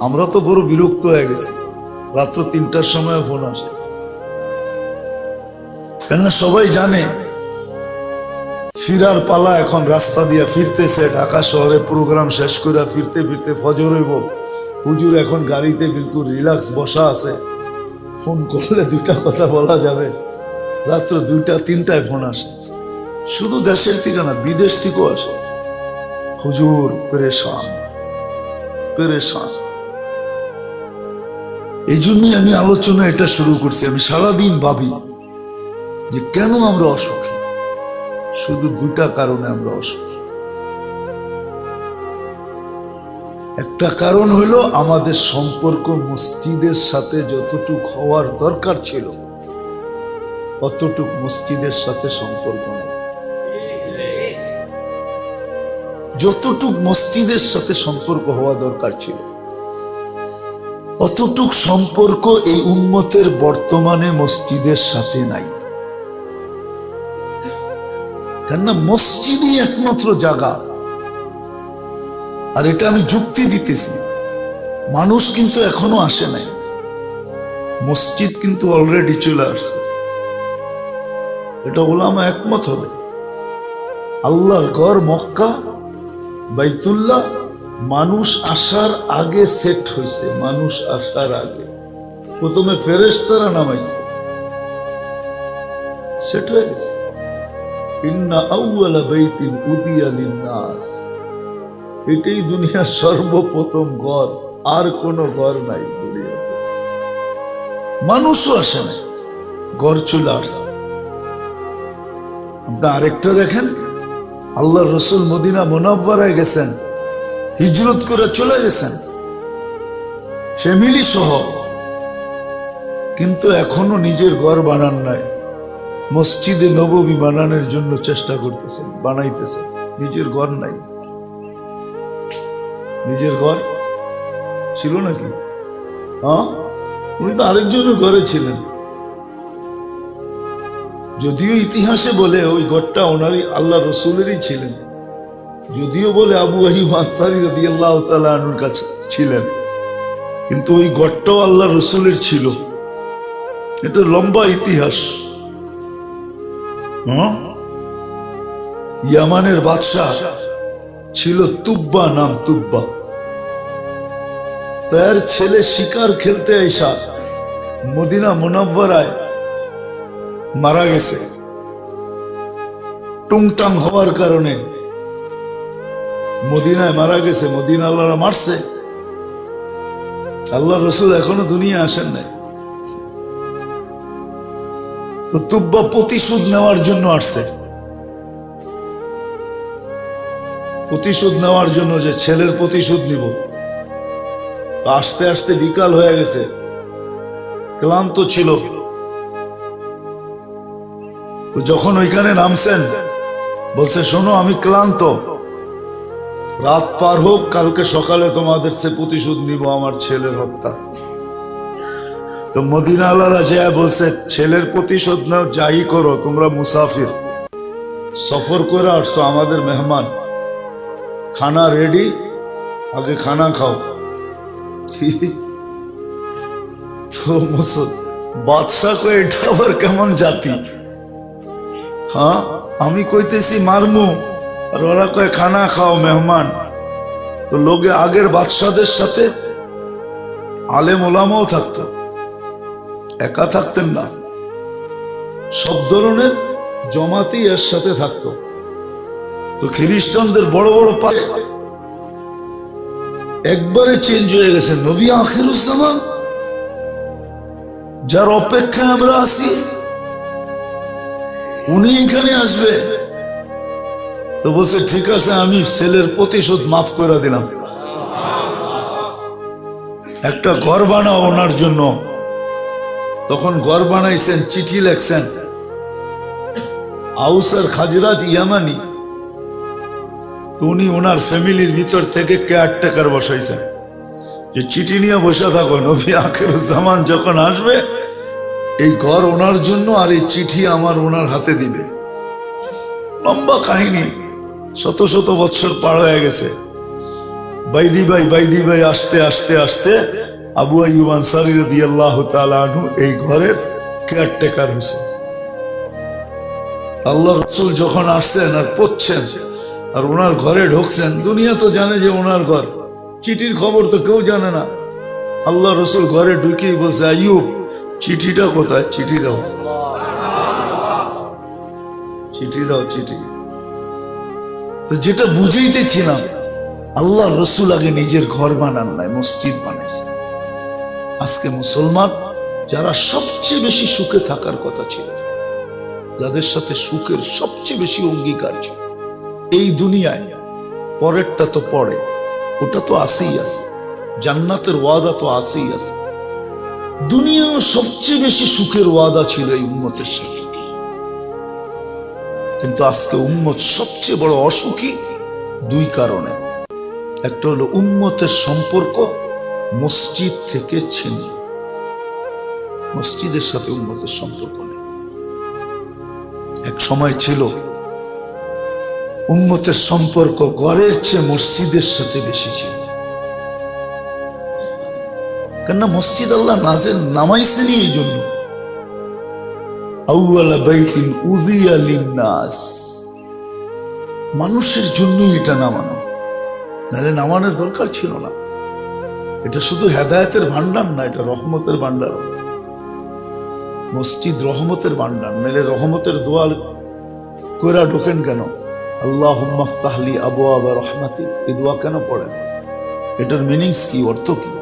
আমরা তো বড় বিরক্ত হয়ে গেছি। রাত্র তিনটার সময় ফোন আসে। কেননা সবাই জানে, ফিরার পালা এখন রাস্তা দিয়ে ফিরতেছে। ঢাকা শহরে প্রোগ্রাম শেষ করে ফিরতে ফিরতে ফজর হইব। হুজুর এখন গাড়িতে বিলকুল রিল্যাক্স বসা আছে। ফোন করলে দুইটা কথা বলা যাবে। রাত্র দুইটা, তিনটায় ফোন আসে। শুধু দেশের থেকে না বিদেশ থেকেও আসে। হুজুর, পেরেশান। পেরেশান। এই জন্যই আমি আলোচনা এটা শুরু করছি। আমি সারাদিন ভাবি যে কেন আমরা অসুখী? শুধু দুটা কারণে আমরা অসুখী। একটা কারণ হলো আমাদের সম্পর্ক মসজিদের সাথে যতটুক হওয়ার দরকার ছিল, অতটুক মসজিদের সাথে সম্পর্ক যতটুক মসজিদের সাথে সম্পর্ক হওয়া দরকার ছিল অতটুক সম্পর্ক এই উন্মতের বর্তমানে মসজিদের সাথে নাই। কেননা মসজিদই একমাত্র জায়গা। আর এটা আমি যুক্তি দিতেছি। মানুষ কিন্তু এখনও আসে নাই। মসজিদ কিন্তু অলরেডি চলে আসছে। এটা ওলামা একমত হবে। আল্লাহর গড় মক্কা, বাইতুল্লাহ মানুষ আসার আগে সেট হয়েছে মানুষ আসার আগে। প্রথমে ফেরেশতারা নামাইছে। সেট হয়ে গেছে। ইন্না আউয়ালা বাইতিন উদিয়া লিন্নাস। এটাই দুনিয়ার সর্বপ্রথম ঘর, আর কোনো ঘর নাই দুনিয়াতে। মানুষও আসে না ঘর চলে আসছে। আপনি আরেকটা দেখেন আল্লাহ রসুল মদিনা মোনাব্বারায় গেছেন। হিজরত করে চলে গেছেন। ফ্যামিলি সহ। কিন্তু এখনও নিজের ঘর বানান নাই। মসজিদে নববী বানানোর জন্য চেষ্টা করতেছেন, বানাইতেছেন। নিজের ঘর নাই। নিজের ঘর ছিল নাকি? হ্যাঁ? উনি তো আরেকজনের ঘরে ছিলেন। যদিও ইতিহাসে বলে ওই ঘরটা ওনারই, আল্লাহ রসুলেরই ছিলেন। যদিও বলে আবু আহিব আনসারি যদি আল্লাহ তালুর কাছে ছিলেন, কিন্তু ওই ঘরটাও আল্লাহ রসুলের ছিল। এটা লম্বা ইতিহাস? ইয়ামানের বাদশাহ ছিল তুব্বা নাম তুব্বা। তার ছেলে শিকার খেলতে আইসা মদিনা মোনাব্বরায় মারা গেছে। টুংটাং হওয়ার কারণে মদিনায় মারা গেছে, মদিনা আল্লাহরা মারছে। আল্লাহ রসুল এখনও দুনিয়া আসেন নাই। তো তুব্বা প্রতিশোধ নেওয়ার জন্য আসছে। প্রতিশোধ নেওয়ার জন্য যে ছেলের প্রতিশোধ নিব। আস্তে আস্তে বিকাল হয়ে গেছে। ক্লান্ত ছিল। তো যখন ওইখানে নামছেন, বলছে, শোনো, আমি ক্লান্ত। রাত পার হোক, কালকে সকালে তোমাদের সে প্রতিশোধ নিব আমার ছেলের হত্যা। তো মদিনা আল্লাহরা যে বলছে, ছেলের প্রতিশোধ নাও, যাই করো, তোমরা মুসাফির। সফর করে আসছো আমাদের মেহমান। খানা রেডি আগে খানা খাও। তো বাদশাহ এটা আবার কেমন জাতি? হ্যাঁ আমি কইতেছি মারমু। আর ওরা কয়, খানা খাও মেহমান। তো লোকে আগের বাদশাদের সাথে আলেম ওলামাও থাকতো। একা থাকতেন না। সব ধরনের জমাতেই এর সাথে থাকতো। তো খ্রিস্টানদের বড় বড় পায়ে একবারে চেঞ্জ হয়ে গেছে। নবী আখিরুজ্জামান যার অপেক্ষায় আমরা আছি, উনি এখানে আসবে। তো বলছে, ঠিক আছে, আমি ছেলের প্রতিশোধ মাফ করে দিলাম। একটা ঘর বানাও ওনার জন্য। তখন ঘর বানাইছেন, চিঠি লেখছেন আউসার খাজরাজ ইয়ামানি। উনি ওনার ফ্যামিলির ভিতর থেকে কেয়ার কেয়ারটেকার বসাইছেন। যে চিঠি নিয়ে বসে থাকো নবী আখের জামান যখন আসবে, এই ঘর ওনার জন্য আর এই চিঠি আমার ওনার হাতে দিবে। লম্বা কাহিনী। শত শত বৎসর পার হয়ে গেছে। বাইদি ভাই বাইদি ভাই আসতে আসতে আসতে আবু আইয়ুব আনসারী তাআলা আনহু এই ঘরের কেয়ারটেকার হয়েছে। আল্লাহ রসুল যখন আসছেন আর পড়ছেন আর ওনার ঘরে ঢুকছেন, দুনিয়া তো জানে যে ওনার ঘর। চিঠির খবর তো কেউ জানে না। আল্লাহ রসুল ঘরে ঢুকিয়ে বলছে, আইয়ুব, চিঠিটা কোথায়? চিঠি দাও। চিঠি দাও, চিঠি। তো যেটা বুঝাইতেছিলাম আল্লাহ রসুল আগে নিজের ঘর বানান নাই, মসজিদ বানাইছে। আজকে মুসলমান যারা সবচেয়ে বেশি সুখে থাকার কথা ছিল, যাদের সাথে সুখের সবচেয়ে বেশি অঙ্গীকার ছিল, এই দুনিয়ায় পরেরটা তো পড়ে, ওটা তো আসেই আছে, জান্নাতের ওয়াদা তো আসেই আছে। দুনিয়াও সবচেয়ে বেশি সুখের ওয়াদা ছিল এই উম্মতের সাথে। কিন্তু আজকে উম্মত সবচেয়ে বড় অসুখী দুই কারণে। একটা হলো উম্মতের সম্পর্ক মসজিদ থেকে ছিন্ন। মসজিদের সাথে উম্মতের সম্পর্ক নেই। এক সময় ছিল, উম্মতের সম্পর্ক ঘরের চেয়ে মসজিদের সাথে বেশি ছিল। কেননা মসজিদ আল্লাহ নাজেল নামাইছেনই এই জন্য। আউয়ালা বাইতিন উদিয়া লিন্নাস। মানুষের জন্যই এটা নামানো। নাহলে নামানোর দরকার ছিল না। এটা শুধু হেদায়েতের ভান্ডার না, এটা রহমতের ভান্ডার মসজিদ রহমতের ভান্ডার নাহলে রহমতের দোয়াল কইরা ঢোকেন কেন? আল্লাহ তাহলি আবু আবা রহমাতি এই দোয়া কেন পড়েন? এটার মিনিংস কি, অর্থ কি?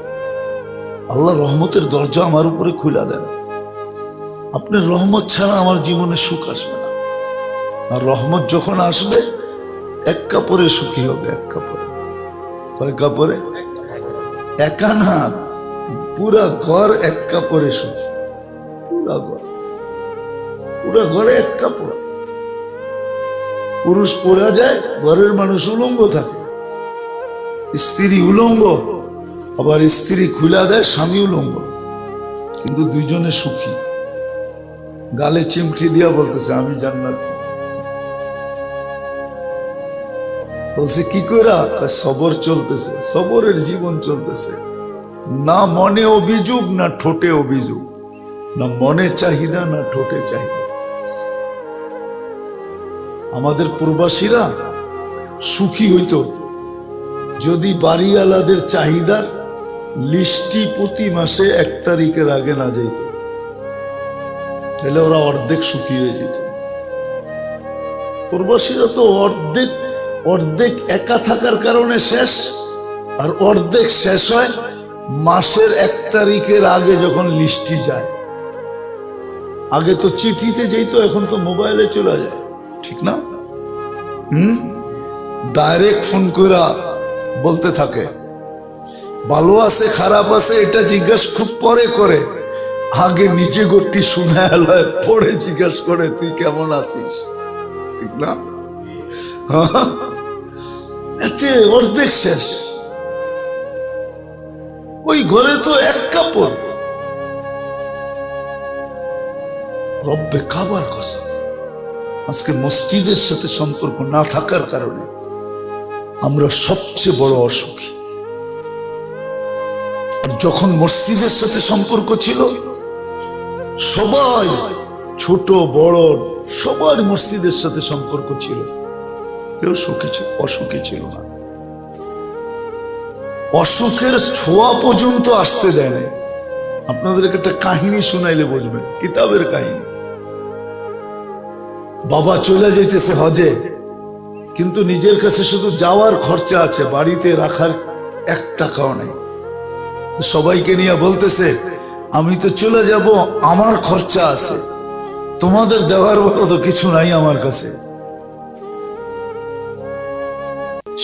আল্লাহ রহমতের দরজা আমার উপরে খুলে দেন। আপনার রহমত ছাড়া আমার জীবনে সুখ আসবে না। আর রহমত যখন আসবে, এক কাপড়ে সুখী হবে এক কাপড়ে। কয় কাপড়ে? একা না, পুরা ঘর এক কাপড়ে সুখী। পুরা ঘর। পুরা ঘরে এক কাপড়। পুরুষ পড়া যায়, ঘরের মানুষ উলঙ্গ থাকে। স্ত্রী উলঙ্গ, আবার স্ত্রী খুলা দেয়, স্বামী উলঙ্গ। কিন্তু দুইজনে সুখী। গালে চিমটি দিয়া বলতেছে, আমি জান্নাতি। বলছে, কি কইরা? সবর চলতেছে, সবরের জীবন চলতেছে। না মনে অভিযোগ, না ঠোঁটে অভিযোগ। না মনে চাহিদা, না ঠোঁটে চাহিদা। আমাদের প্রবাসীরা সুখী হইত যদি বাড়িওয়ালাদের চাহিদার লিস্টি প্রতি মাসে এক তারিখের আগে না যাইত। তাহলে ওরা অর্ধেক হয়ে যেত। প্রবাসীরা তো অর্ধেক অর্ধেক একা থাকার কারণে শেষ, আর অর্ধেক শেষ হয় মাসের এক তারিখের আগে যখন লিস্টি যায়। আগে তো চিঠিতে যেত, এখন তো মোবাইলে চলে যায়। ঠিক না? হুম? ডাইরেক্ট ফোন করা বলতে থাকে, ভালো আছে, খারাপ আছে? এটা জিজ্ঞাসা খুব পরে করে। আগে নিচে গড়টি শুনে এলায় পরে জিজ্ঞাসা করে, তুই কেমন আছিস? ঠিক না? এতে অর্ধেক শেষ। ওই ঘরে তো এক কাপড়। রব্বে কাবার কথা আজকে মসজিদের সাথে সম্পর্ক না থাকার কারণে আমরা সবচেয়ে বড় অসুখী। আর যখন মসজিদের সাথে সম্পর্ক ছিল সবাই, ছোট, বড়, সবার মসজিদের সাথে সম্পর্ক ছিল। কেউ সুখী ছিল, অসুখী ছিল না। অসুখের ছোঁয়া পর্যন্ত আসতে দেয় না আপনাদেরকে একটা কাহিনী শুনাইলে বুঝবেন কিতাবের কাহিনী। বাবা চলে যেতেছে হজে, কিন্তু নিজের কাছে শুধু যাওয়ার খরচা আছে, বাড়িতে রাখার এক টাকাও নেই। সবাইকে নিয়ে বলতেছে আমি তো চলে যাব, আমার খরচা আছে। তোমাদের দেওয়ার মতো তো কিছু নাই আমার কাছে।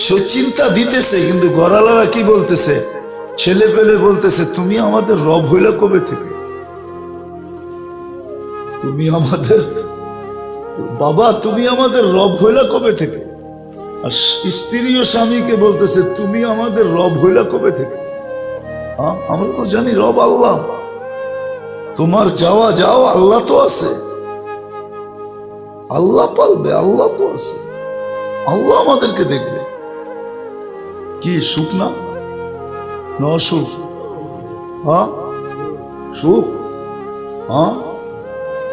সে চিন্তা দিতেছে, কিন্তু গড়ালারা কি বলতেছে? ছেলে পেলে বলতেছে, তুমি আমাদের রব হইলে কবে থেকে? তুমি আমাদের বাবা, তুমি আমাদের রব হইলা কবে থেকে? আর স্ত্রী ও স্বামীকে বলতেছে, তুমি আমাদের রব হইলা কবে থেকে? আমরা তো জানি রব আল্লাহ। তোমার যাওয়া যাও আল্লাহ তো আছে। আল্লাহ পালবে, আল্লাহ তো আছে। আল্লাহ আমাদেরকে দেখবে। কি, সুখ না? ন সুখ। হ্যাঁ? সুখ? হ্যাঁ?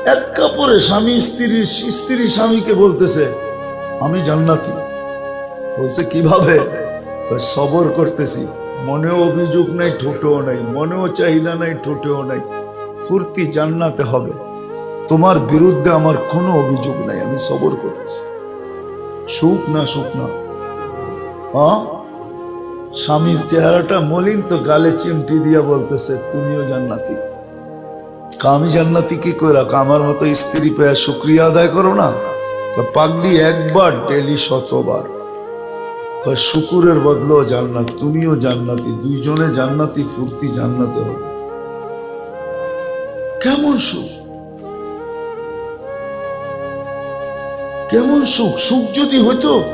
এক কাপড়ে স্বামী, স্ত্রী স্ত্রী স্বামীকে বলতেছে, আমি জান্নাতি। বলছে, কীভাবে? সবর করতেছি। মনেও অভিযোগ নাই, ঠোঁটেও নাই। মনেও চাহিদা নাই, ঠোঁটেও নাই। ফুর্তি জান্নাতে হবে। তোমার বিরুদ্ধে আমার কোনো অভিযোগ নাই, আমি সবর করতেছি। সুখ না সুখ না। স্বামীর চেহারাটা মলিন তো, গালে চিমটি দিয়া বলতেছে, তুমিও জান্নাতি। আমি জান্নাতি কি করে রাখো আমার মতো স্ত্রী পেয়ে শুক্রিয়া আদায় করো না? পাগলি একবার, ডেলি শতবার। শুকুরের বদলেও জান্নাত, তুমিও জান্নাতি, দুইজনে জান্নাতি, ফুর্তি জান্নাতে হবে। কেমন সুখ? কেমন সুখ? সুখ যদি হইতো,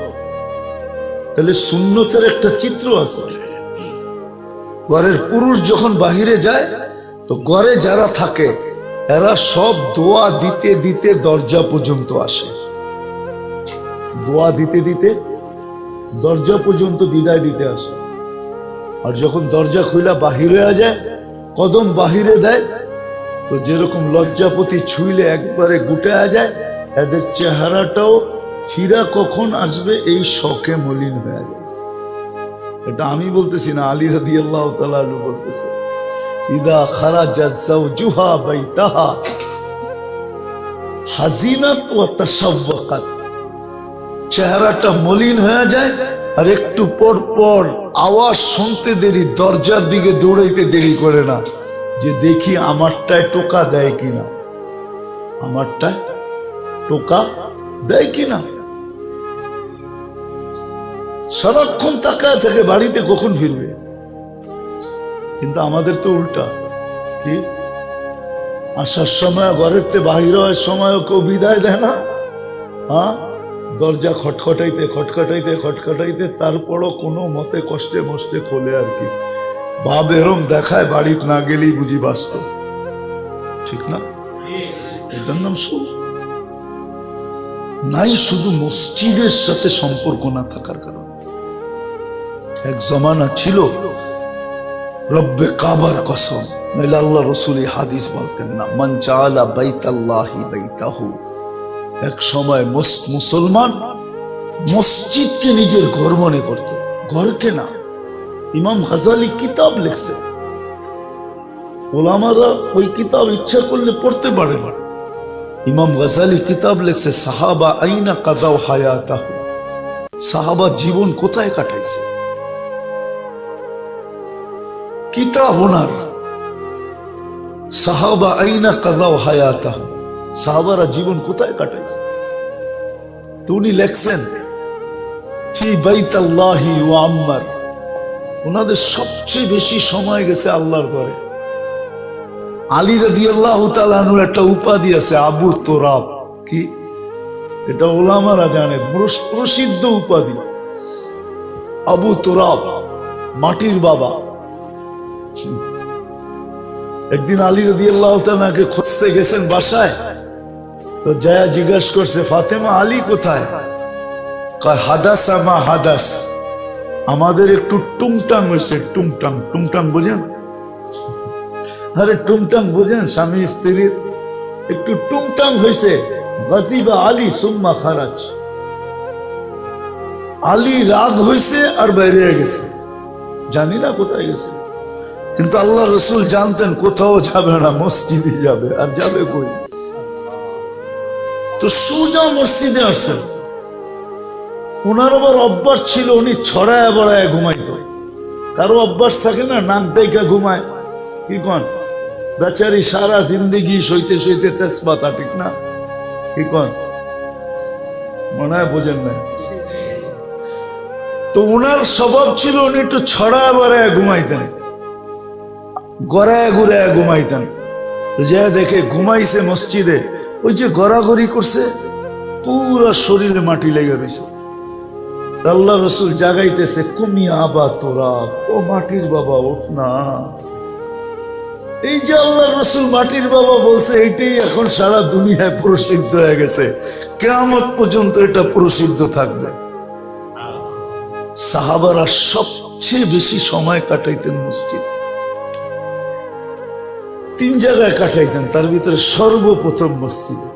তাহলে শূন্যতের একটা চিত্র আছে। ঘরের পুরুষ যখন বাহিরে যায়, তো ঘরে যারা থাকে, এরা সব দোয়া দিতে দিতে দরজা পর্যন্ত আসে। দোয়া দিতে দিতে দরজা পর্যন্ত বিদায় দিতে আসে। আর যখন দরজা খুলা বাহিরে যায়, কদম বাহিরে দেয় তো যেরকম লজ্জাপতি ছুইলে একবারে গুটায়া যায়, এদের চেহারাটাও ফিরা কখন আসবে এই শখে মলিন হয়ে যায়। এটা আমি বলতেছি না, আলী রাদি আল্লাহ তালু বলতেছে, ইদা খারাজা জাওজুহা বাইতাহা হাজিনাত ওয়া তাসাওয়াকাত চেহারাটা মলিন হয়ে যায় আর একটু পর পর আওয়াজ শুনতে দেরি, দরজার দিকে দৌড়াইতে দেরি করে না। যে দেখি আমারটায় টোকা দেয় কিনা। আমারটায় টোকা দেয় কিনা। সারাক্ষণ তাকায় থেকে, বাড়িতে কখন ফিরবে? কিন্তু আমাদের তো উল্টা। কি? আসার সময়, ঘরের তে বাহির হওয়ার সময় কেউ বিদায় দেয় না। হ্যাঁ? দরজা খটখটাইতে খটখটাইতে খটখটাইতে, তারপরও কোনো মতে কষ্টে মষ্টে খোলে আর কি। ভাব এরম দেখায় বাড়িতে না গেলেই বুঝি বাস্তব ঠিক না? এটার নাম সুখ নাই শুধু মসজিদের সাথে সম্পর্ক না থাকার কারণে। এক জমানা ছিল, রব্বে কাবার কসম, নইলে রসুল হাদিস বলতেন না, মান চালা বাইতাল্লাহি বাইতাহু। এক সময় মুসলমান মসজিদকে নিজের ঘর মনে করত। ঘরকে না ইমাম হাজালি কিতাব লিখছে। ওলামারা ওই কিতাব ইচ্ছা করলে পড়তে পারে না। ইমাম গজালি কিতাব লিখছে, সাহাবা আইনা কাদাও হায়াতাহু। সাহাবা জীবন কোথায় কাটাইছে? কিতাব ওনার। সাহাবা আইনা কাদাও হায়াতাহু। সাহাবারা জীবন কোথায় কাটাইছে? তো উনি লেখছেন, ফি বাইতাল্লাহি ওয়া আম্মার। ওনাদের সবচেয়ে বেশি সময় গেছে আল্লাহর ঘরে। আলী রাদি আল্লাহ তালানুর একটা উপাধি আছে, আবু তোরাব। কি? এটা ওলামারা জানে প্রসিদ্ধ উপাধি। আবু তোরাব, মাটির বাবা। একদিন আলী রাদি আল্লাহ তালাকে খুঁজতে গেছেন বাসায়, তো জয়া জিজ্ঞাসা করছে, ফাতেমা আলী কোথায়? হাদাস আমা হাদাস। আমাদের একটু টুংটাং হয়েছে, টুংটাং টুংটাং বোঝেন? আরে টুংটাং বোঝেন, স্বামী স্ত্রীর একটু টুংটাং হয়েছে। গাজিবা আলী সুম্মা খারাজ। আলী রাগ হয়েছে আর বাইরে গেছে। জানি না কোথায় গেছে। কিন্তু আল্লাহ রসুল জানতেন, কোথাও যাবে না, মসজিদে যাবে, আর যাবে কই? তো সোজা মসজিদে আসছেন। ওনার আবার অভ্যাস ছিল উনি ছড়ায় বড়ায় ঘুমাইতো। কারও অভ্যাস থাকে না, নাক ডাইকা ঘুমায়। কি কন? বেচারি সারা জিন্দিগি সইতে সইতে তেজপাতা ঠিক না? কি কন? মনে হয় বোঝেন না তো ওনার স্বভাব ছিল উনি একটু ছড়ায় বড়ায় ঘুমাইতেন। গড়ায় ঘুরায় ঘুমাইতেন। যে দেখে ঘুমাইছে মসজিদে, ওই যে গড়াগড়ি করছে, পুরো শরীরে মাটি লেগে রয়েছে আল্লাহ রসুল জাগাইতেছে, কুমিয়া আবা তোরা, ও মাটির বাবা ওঠ না। এই যে আল্লাহ রসুল মাটির বাবা বলছে, এইটাই এখন সারা দুনিয়ায় প্রসিদ্ধ হয়ে গেছে। কেমন পর্যন্ত এটা প্রসিদ্ধ থাকবে। সাহাবারা সবচেয়ে বেশি সময় কাটাইতেন মসজিদ। তিন জায়গায় কাটাইতেন, তার ভিতরে সর্বপ্রথম মসজিদে।